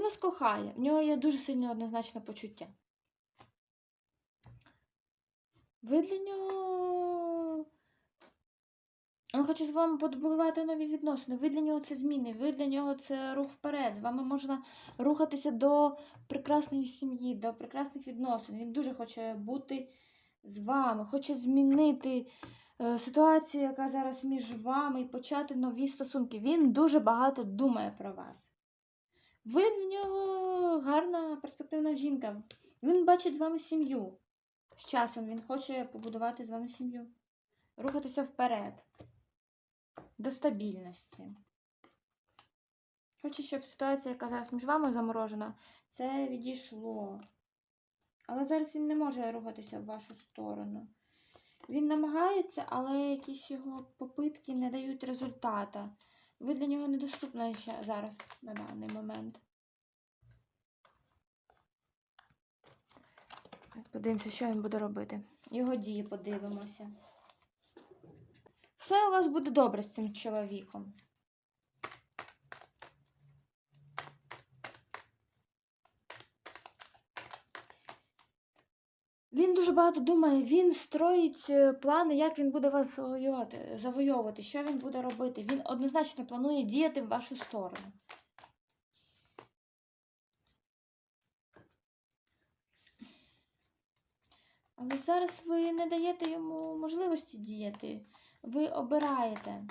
вас кохає, в нього є дуже сильне однозначне почуття. Ви для нього. Він хоче з вами побудувати нові відносини. Ви для нього це зміни, ви для нього це рух вперед. З вами можна рухатися до прекрасної сім'ї, до прекрасних відносин. Він дуже хоче бути з вами, хоче змінити е, ситуацію, яка зараз між вами, і почати нові стосунки. Він дуже багато думає про вас. Ви для нього гарна перспективна жінка. Він бачить з вами сім'ю. З часом він хоче побудувати з вами сім'ю. Рухатися вперед. До стабільності. Хоче, щоб ситуація, яка зараз між вами заморожена, це відійшло. Але зараз він не може рухатися в вашу сторону. Він намагається, але якісь його попитки не дають результата. Ви для нього недоступна ще зараз на даний момент. Подивимося, що він буде робити. Його дії подивимося. Все у вас буде добре з цим чоловіком. Він дуже багато думає, він строїть е, плани, як він буде вас завоювати, завойовувати, що він буде робити. Він однозначно планує діяти в вашу сторону. Але зараз ви не даєте йому можливості діяти. Ви обираєте.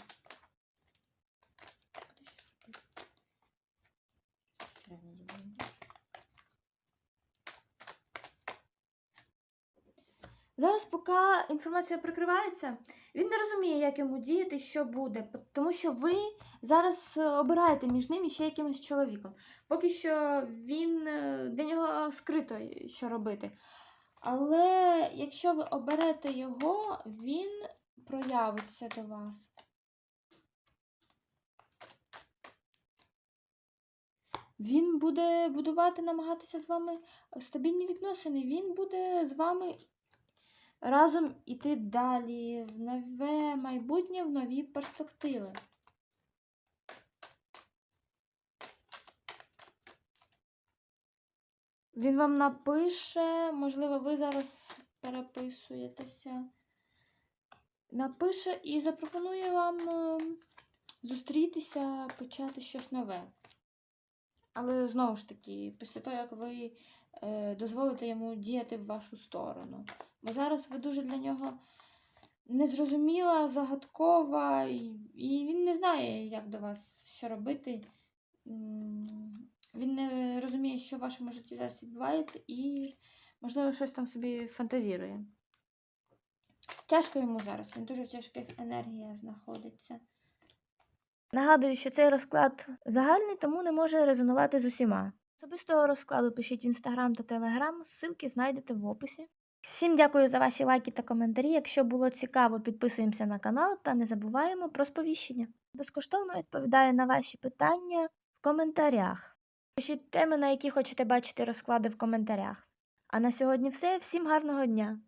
Зараз, поки інформація прикривається, він не розуміє, як йому діяти, що буде, тому що ви зараз е, обираєте між ним і ще якимось чоловіком. Поки що він е, для нього скрито, що робити. Але якщо ви оберете його, він проявиться до вас. Він буде будувати, намагатися з вами стабільні відносини. Він буде з вами разом іти далі, в нове майбутнє, в нові перспективи. Він вам напише, можливо, ви зараз переписуєтеся. Напише і запропонує вам е, зустрітися, почати щось нове. Але знову ж таки, після того, як ви дозволите йому діяти в вашу сторону. Бо зараз ви дуже для нього незрозуміла, загадкова, і він не знає, як до вас що робити. Він не розуміє, що в вашому житті зараз відбувається, і, можливо, щось там собі фантазірує. Тяжко йому зараз, він дуже в тяжких енергіях знаходиться. Нагадую, що цей розклад загальний, тому не може резонувати з усіма. Особистого розкладу пишіть в інстаграм та телеграм, ссылки знайдете в описі. Всім дякую за ваші лайки та коментарі. Якщо було цікаво, підписуємося на канал та не забуваємо про сповіщення. Безкоштовно відповідаю на ваші питання в коментарях. Пишіть теми, на які хочете бачити розклади в коментарях. А на сьогодні все. Всім гарного дня!